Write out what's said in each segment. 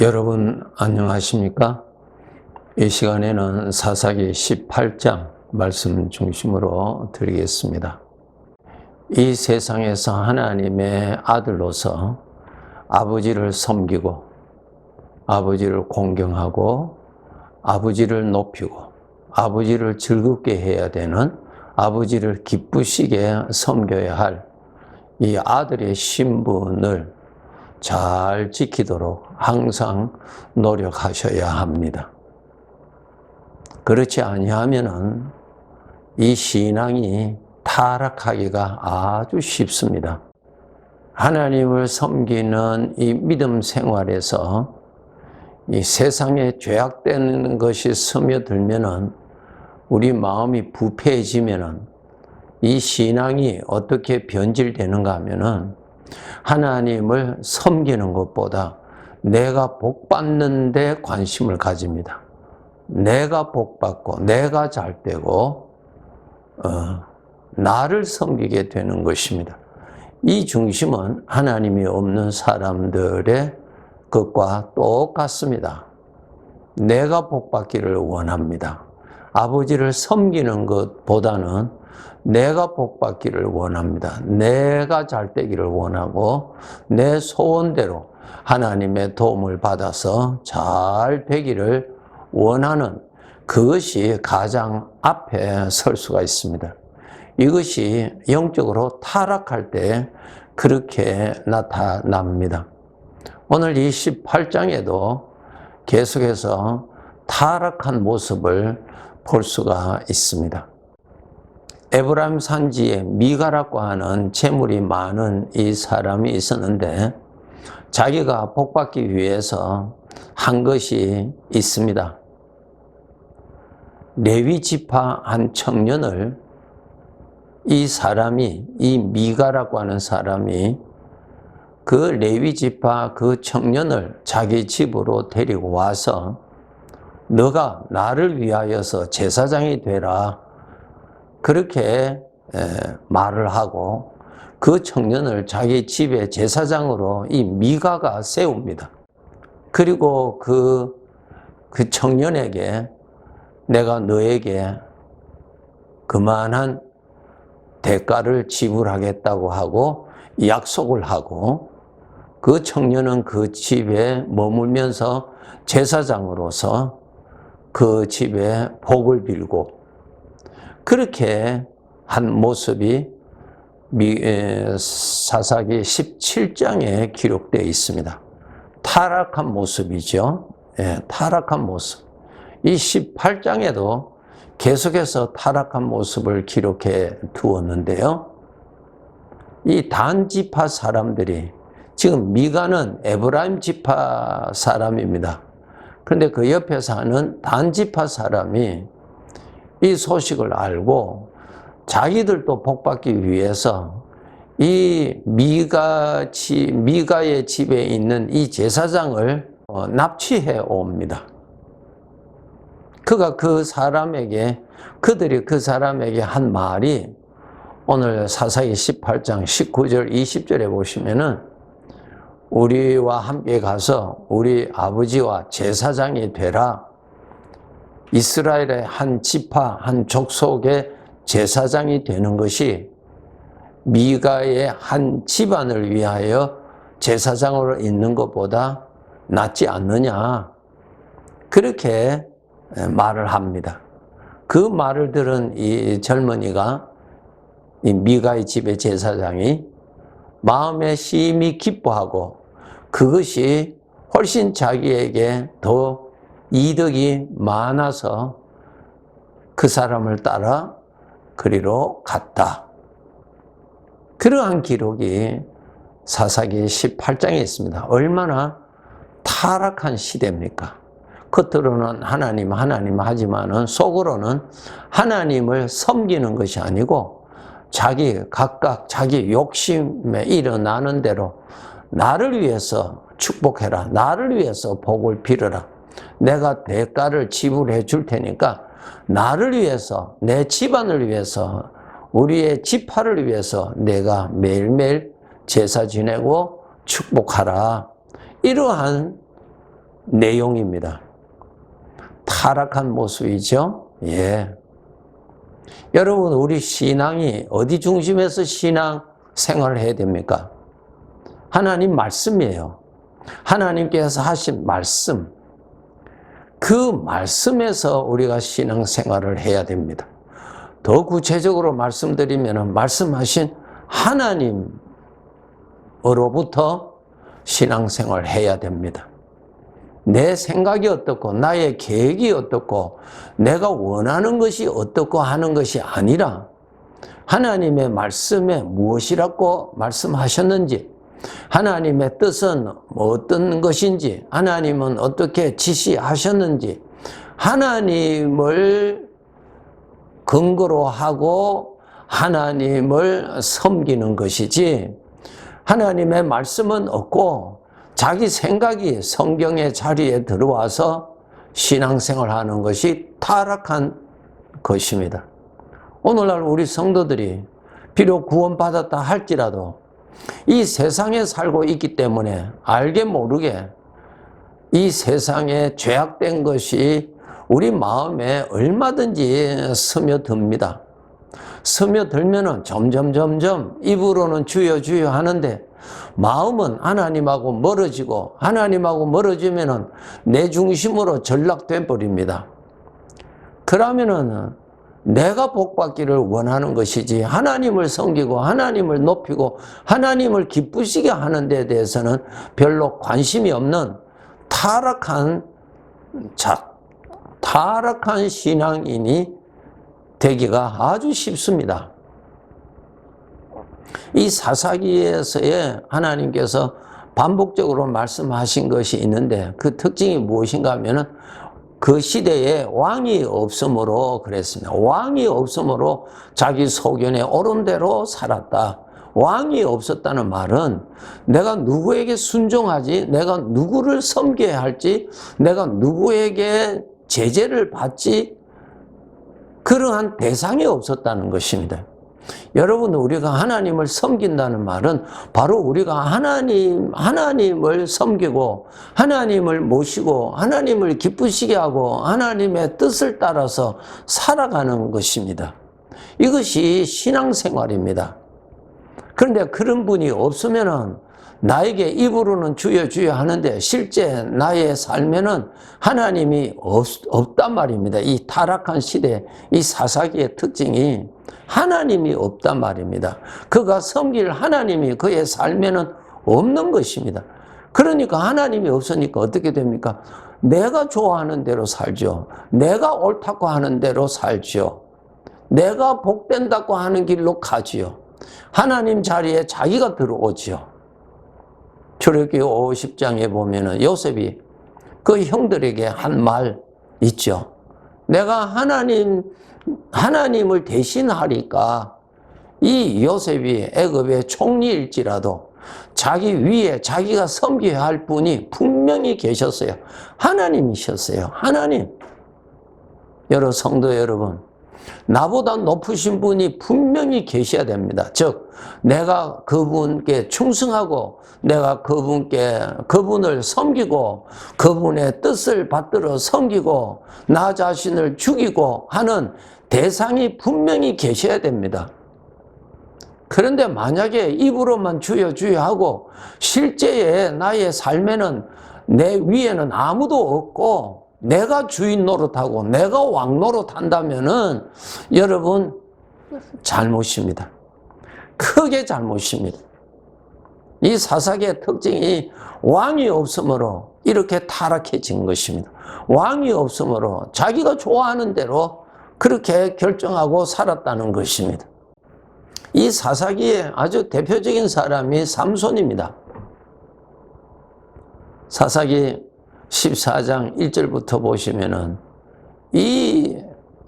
여러분 안녕하십니까? 이 시간에는 사사기 18장 말씀 중심으로 드리겠습니다. 이 세상에서 하나님의 아들로서 아버지를 섬기고 아버지를 공경하고 아버지를 높이고 아버지를 즐겁게 해야 되는 아버지를 기쁘시게 섬겨야 할 이 아들의 신분을 잘 지키도록 항상 노력하셔야 합니다. 그렇지 아니하면은 이 신앙이 타락하기가 아주 쉽습니다. 하나님을 섬기는 이 믿음 생활에서 이 세상에 죄악되는 것이 스며들면은 우리 마음이 부패해지면은 이 신앙이 어떻게 변질되는가 하면은 하나님을 섬기는 것보다 내가 복 받는 데 관심을 가집니다. 내가 복 받고 내가 잘 되고 어, 나를 섬기게 되는 것입니다. 이 중심은 하나님이 없는 사람들의 것과 똑같습니다. 내가 복 받기를 원합니다. 아버지를 섬기는 것보다는 내가 복 받기를 원합니다. 내가 잘 되기를 원하고 내 소원대로 하나님의 도움을 받아서 잘 되기를 원하는 그것이 가장 앞에 설 수가 있습니다. 이것이 영적으로 타락할 때 그렇게 나타납니다. 오늘 이 18장에도 계속해서 타락한 모습을 볼 수가 있습니다. 에브라임 산지에 미가라고 하는 재물이 많은 이 사람이 있었는데 자기가 복받기 위해서 한 것이 있습니다. 레위 지파 한 청년을 이 사람이 이 미가라고 하는 사람이 그 레위 지파 그 청년을 자기 집으로 데리고 와서 너가 나를 위하여서 제사장이 되라 그렇게 말을 하고 그 청년을 자기 집의 제사장으로 이 미가가 세웁니다. 그리고 그, 그 청년에게 내가 너에게 그만한 대가를 지불하겠다고 하고 약속을 하고 그 청년은 그 집에 머물면서 제사장으로서 그 집에 복을 빌고 그렇게 한 모습이 사사기 17장에 기록되어 있습니다. 타락한 모습이죠. 예, 타락한 모습. 이 18장에도 계속해서 타락한 모습을 기록해 두었는데요. 이 단지파 사람들이 지금 미가는 에브라임 지파 사람입니다. 그런데 그 옆에 사는 단지파 사람이 이 소식을 알고 자기들도 복받기 위해서 이 미가 지, 미가의 집에 있는 이 제사장을 어, 납치해 옵니다. 그가 그 사람에게 그들이 그 사람에게 한 말이 오늘 사사기 18장 19절 20절에 보시면은 우리와 함께 가서 우리 아버지와 제사장이 되라 이스라엘의 한 지파, 한 족속의 제사장이 되는 것이 미가의 한 집안을 위하여 제사장으로 있는 것보다 낫지 않느냐. 그렇게 말을 합니다. 그 말을 들은 이 젊은이가 이 미가의 집의 제사장이 마음에 심히 기뻐하고 그것이 훨씬 자기에게 더 이득이 많아서 그 사람을 따라 그리로 갔다. 그러한 기록이 사사기 18장에 있습니다. 얼마나 타락한 시대입니까? 겉으로는 하나님, 하나님 하지만은 속으로는 하나님을 섬기는 것이 아니고 자기 각각 자기 욕심에 일어나는 대로 나를 위해서 축복해라. 나를 위해서 복을 빌어라. 내가 대가를 지불해 줄 테니까 나를 위해서, 내 집안을 위해서, 우리의 지파를 위해서 내가 매일매일 제사 지내고 축복하라. 이러한 내용입니다. 타락한 모습이죠. 예. 여러분, 우리 신앙이 어디 중심에서 신앙 생활을 해야 됩니까? 하나님 말씀이에요. 하나님께서 하신 말씀. 그 말씀에서 우리가 신앙 생활을 해야 됩니다. 더 구체적으로 말씀드리면 말씀하신 하나님으로부터 신앙생활 해야 됩니다. 내 생각이 어떻고 나의 계획이 어떻고 내가 원하는 것이 어떻고 하는 것이 아니라 하나님의 말씀에 무엇이라고 말씀하셨는지 하나님의 뜻은 어떤 것인지 하나님은 어떻게 지시하셨는지 하나님을 근거로 하고 하나님을 섬기는 것이지 하나님의 말씀은 없고 자기 생각이 성경의 자리에 들어와서 신앙생활 하는 것이 타락한 것입니다. 오늘날 우리 성도들이 비록 구원받았다 할지라도 이 세상에 살고 있기 때문에 알게 모르게 이 세상에 죄악된 것이 우리 마음에 얼마든지 스며듭니다. 스며들면은 점점 점점 입으로는 주여 주여 하는데 마음은 하나님하고 멀어지고 하나님하고 멀어지면은 내 중심으로 전락돼 버립니다. 그러면은 내가 복받기를 원하는 것이지 하나님을 섬기고 하나님을 높이고 하나님을 기쁘시게 하는 데 대해서는 별로 관심이 없는 타락한 자, 타락한 신앙인이 되기가 아주 쉽습니다. 이 사사기에서의 하나님께서 반복적으로 말씀하신 것이 있는데 그 특징이 무엇인가 하면은 그 시대에 왕이 없으므로 그랬습니다. 왕이 없으므로 자기 소견에 옳은 대로 살았다. 왕이 없었다는 말은 내가 누구에게 순종하지, 내가 누구를 섬겨야 할지, 내가 누구에게 제재를 받지, 그러한 대상이 없었다는 것입니다. 여러분, 우리가 하나님을 섬긴다는 말은 바로 우리가 하나님, 하나님을 섬기고, 하나님을 모시고, 하나님을 기쁘시게 하고, 하나님의 뜻을 따라서 살아가는 것입니다. 이것이 신앙생활입니다. 그런데 그런 분이 없으면은 나에게 입으로는 주여 주여 하는데 실제 나의 삶에는 하나님이 없, 없단 말입니다. 이 타락한 시대, 이 사사기의 특징이 하나님이 없단 말입니다. 그가 섬길 하나님이 그의 삶에는 없는 것입니다. 그러니까 하나님이 없으니까 어떻게 됩니까? 내가 좋아하는 대로 살죠. 내가 옳다고 하는 대로 살죠. 내가 복된다고 하는 길로 가지요. 하나님 자리에 자기가 들어오지요. 출애굽기 50장에 보면은 요셉이 그 형들에게 한 말 있죠. 내가 하나님 하나님을 대신하니까 이 요셉이 애굽의 총리일지라도 자기 위에 자기가 섬겨야 할 분이 분명히 계셨어요. 하나님이셨어요. 하나님. 여러 성도 여러분, 나보다 높으신 분이 분명히 계셔야 됩니다. 즉, 내가 그분께 충성하고, 내가 그분께, 그분을 섬기고, 그분의 뜻을 받들어 섬기고, 나 자신을 죽이고 하는 대상이 분명히 계셔야 됩니다. 그런데 만약에 입으로만 주여 주여 하고, 실제의 나의 삶에는 내 위에는 아무도 없고, 내가 주인 노릇하고 내가 왕 노릇한다면은 여러분 잘못입니다. 크게 잘못입니다. 이 사사기의 특징이 왕이 없으므로 이렇게 타락해진 것입니다. 왕이 없으므로 자기가 좋아하는 대로 그렇게 결정하고 살았다는 것입니다. 이 사사기의 아주 대표적인 사람이 삼손입니다. 사사기 14장 1절부터 보시면은 이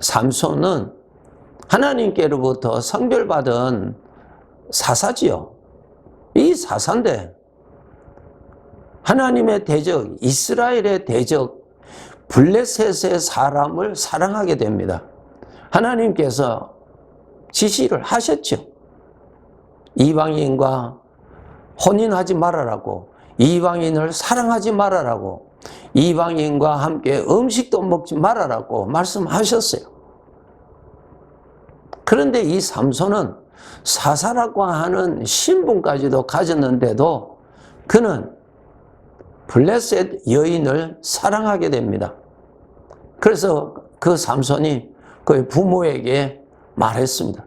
삼손은 하나님께로부터 성별받은 사사지요. 이 사사인데 하나님의 대적, 이스라엘의 대적 블레셋의 사람을 사랑하게 됩니다. 하나님께서 지시를 하셨죠. 이방인과 혼인하지 말아라고, 이방인을 사랑하지 말아라고, 이방인과 함께 음식도 먹지 말아라고 말씀하셨어요. 그런데 이 삼손은 사사라고 하는 신분까지도 가졌는데도 그는 블레셋 여인을 사랑하게 됩니다. 그래서 그 삼손이 그 부모에게 말했습니다.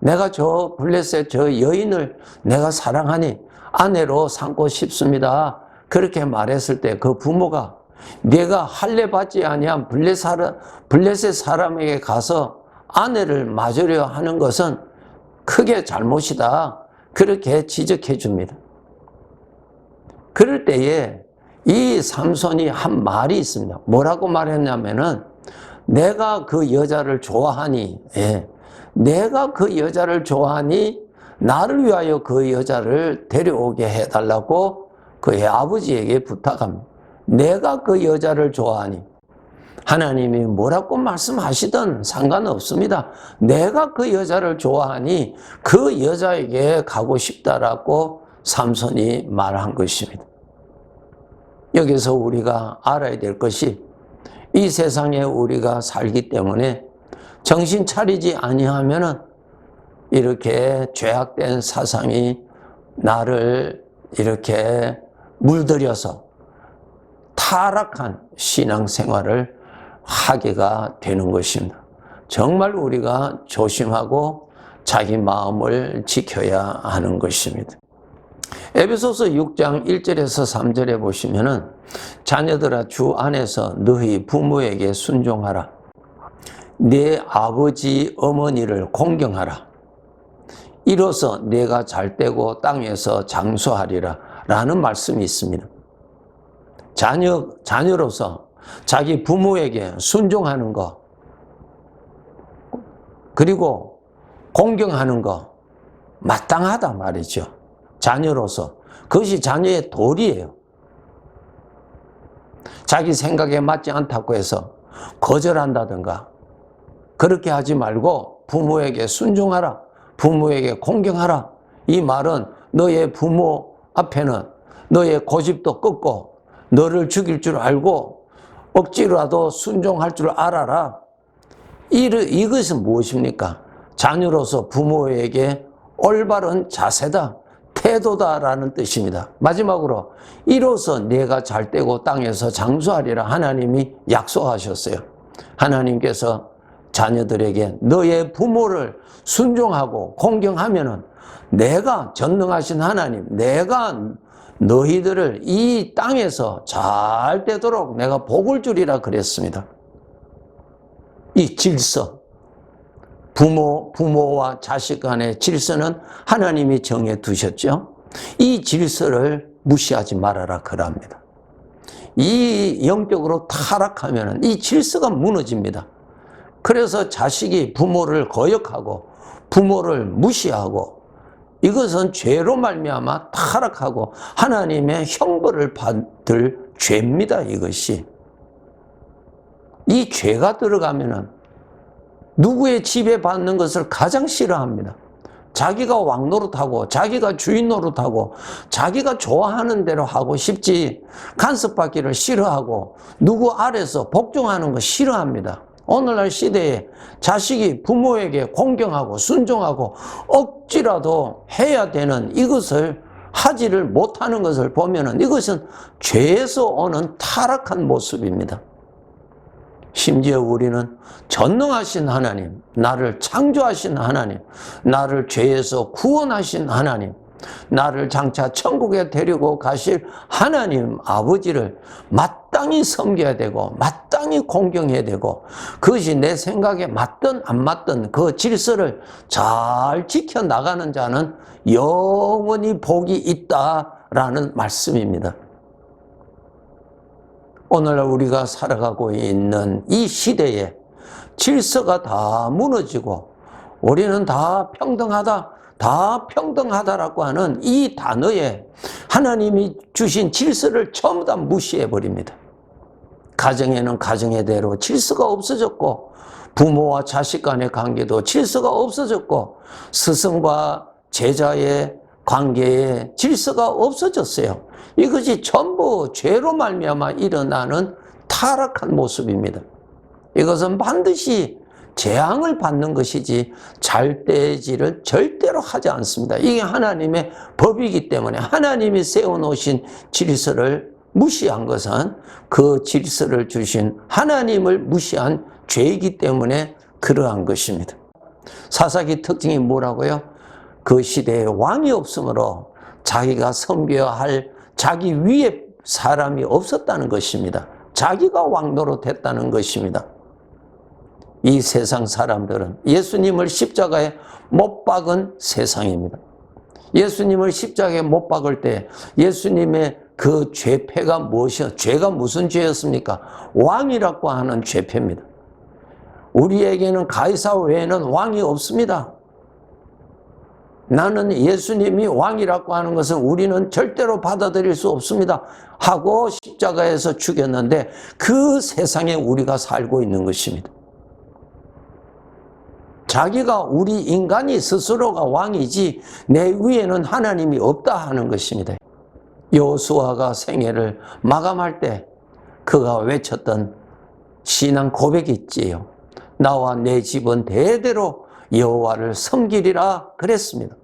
내가 저 블레셋 저 여인을 내가 사랑하니 아내로 삼고 싶습니다. 그렇게 말했을 때 그 부모가 내가 할례 받지 아니한 블레셋 사람에게 가서 아내를 맞으려 하는 것은 크게 잘못이다. 그렇게 지적해 줍니다. 그럴 때에 이 삼손이 한 말이 있습니다. 뭐라고 말했냐면은 내가 그 여자를 좋아하니, 예. 내가 그 여자를 좋아하니 나를 위하여 그 여자를 데려오게 해달라고 그의 아버지에게 부탁합니다. 내가 그 여자를 좋아하니 하나님이 뭐라고 말씀하시든 상관없습니다. 내가 그 여자를 좋아하니 그 여자에게 가고 싶다라고 삼손이 말한 것입니다. 여기서 우리가 알아야 될 것이 이 세상에 우리가 살기 때문에 정신 차리지 아니하면은 이렇게 죄악된 사상이 나를 이렇게 물들여서 타락한 신앙생활을 하게가 되는 것입니다. 정말 우리가 조심하고 자기 마음을 지켜야 하는 것입니다. 에베소서 6장 1절에서 3절에 보시면은 자녀들아 주 안에서 너희 부모에게 순종하라. 내 아버지 어머니를 공경하라. 이로써 내가 잘되고 땅에서 장수하리라. 라는 말씀이 있습니다. 자녀, 자녀로서 자기 부모에게 순종하는 것, 그리고 공경하는 것, 마땅하다 말이죠. 자녀로서. 그것이 자녀의 도리예요. 자기 생각에 맞지 않다고 해서 거절한다든가, 그렇게 하지 말고 부모에게 순종하라. 부모에게 공경하라. 이 말은 너의 부모 앞에는 너의 고집도 꺾고 너를 죽일 줄 알고 억지로라도 순종할 줄 알아라. 이것은 무엇입니까? 자녀로서 부모에게 올바른 자세다. 태도다라는 뜻입니다. 마지막으로 이로써 내가 잘되고 땅에서 장수하리라 하나님이 약속하셨어요. 하나님께서 자녀들에게 너의 부모를 순종하고 공경하면은 내가 전능하신 하나님, 내가 너희들을 이 땅에서 잘 되도록 내가 복을 주리라 그랬습니다. 이 질서, 부모, 부모와 자식 간의 질서는 하나님이 정해 두셨죠. 이 질서를 무시하지 말아라 그럽니다. 이 영적으로 타락하면 이 질서가 무너집니다. 그래서 자식이 부모를 거역하고 부모를 무시하고 이것은 죄로 말미암아 타락하고 하나님의 형벌을 받을 죄입니다. 이것이 이 죄가 들어가면은 누구의 지배 받는 것을 가장 싫어합니다. 자기가 왕 노릇하고 자기가 주인 노릇하고 자기가 좋아하는 대로 하고 싶지 간섭받기를 싫어하고 누구 아래서 복종하는 거 싫어합니다. 오늘날 시대에 자식이 부모에게 공경하고 순종하고 억지라도 해야 되는 이것을 하지를 못하는 것을 보면은 이것은 죄에서 오는 타락한 모습입니다. 심지어 우리는 전능하신 하나님, 나를 창조하신 하나님, 나를 죄에서 구원하신 하나님, 나를 장차 천국에 데리고 가실 하나님 아버지를 마땅히 섬겨야 되고 마땅히 공경해야 되고 그것이 내 생각에 맞든 안 맞든 그 질서를 잘 지켜 나가는 자는 영원히 복이 있다라는 말씀입니다. 오늘 우리가 살아가고 있는 이 시대에 질서가 다 무너지고 우리는 다 평등하다, 다 평등하다라고 하는 이 단어에 하나님이 주신 질서를 전부 다 무시해 버립니다. 가정에는 가정의대로 질서가 없어졌고 부모와 자식 간의 관계도 질서가 없어졌고 스승과 제자의 관계에 질서가 없어졌어요. 이것이 전부 죄로 말미암아 일어나는 타락한 모습입니다. 이것은 반드시 재앙을 받는 것이지 잘되지를 절대로 하지 않습니다. 이게 하나님의 법이기 때문에 하나님이 세워놓으신 질서를 무시한 것은 그 질서를 주신 하나님을 무시한 죄이기 때문에 그러한 것입니다. 사사기 특징이 뭐라고요? 그 시대에 왕이 없으므로 자기가 섬겨야 할 자기 위에 사람이 없었다는 것입니다. 자기가 왕도로 됐다는 것입니다. 이 세상 사람들은 예수님을 십자가에 못 박은 세상입니다. 예수님을 십자가에 못 박을 때 예수님의 그 죄패가 무엇이었, 죄가 무슨 죄였습니까? 왕이라고 하는 죄패입니다. 우리에게는 가이사 외에는 왕이 없습니다. 나는 예수님이 왕이라고 하는 것은 우리는 절대로 받아들일 수 없습니다. 하고 십자가에서 죽였는데 그 세상에 우리가 살고 있는 것입니다. 자기가 우리 인간이 스스로가 왕이지 내 위에는 하나님이 없다 하는 것입니다. 여수아가 생애를 마감할 때 그가 외쳤던 신앙 고백이 있지요. 나와 내 집은 대대로 여호와를 섬기리라 그랬습니다.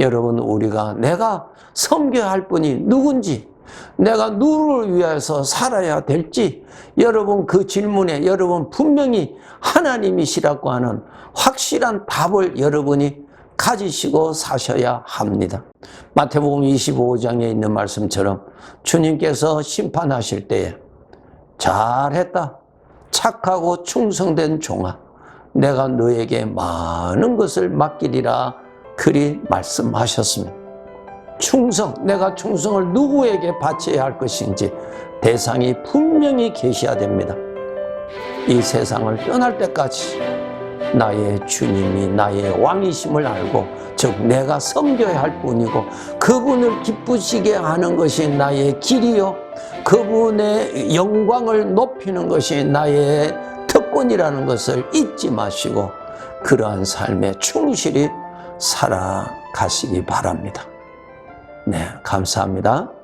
여러분 우리가 내가 섬겨야 할 분이 누군지 내가 누구를 위해서 살아야 될지 여러분 그 질문에 여러분 분명히 하나님이시라고 하는 확실한 답을 여러분이 가지시고 사셔야 합니다. 마태복음 25장에 있는 말씀처럼 주님께서 심판하실 때에 잘했다. 착하고 충성된 종아. 내가 너에게 많은 것을 맡기리라. 그리 말씀하셨습니다. 충성, 내가 충성을 누구에게 바쳐야 할 것인지 대상이 분명히 계셔야 됩니다. 이 세상을 떠날 때까지 나의 주님이 나의 왕이심을 알고 즉 내가 섬겨야 할 뿐이고 그분을 기쁘시게 하는 것이 나의 길이요 그분의 영광을 높이는 것이 나의 특권이라는 것을 잊지 마시고 그러한 삶에 충실히 살아가시기 바랍니다. 네, 감사합니다.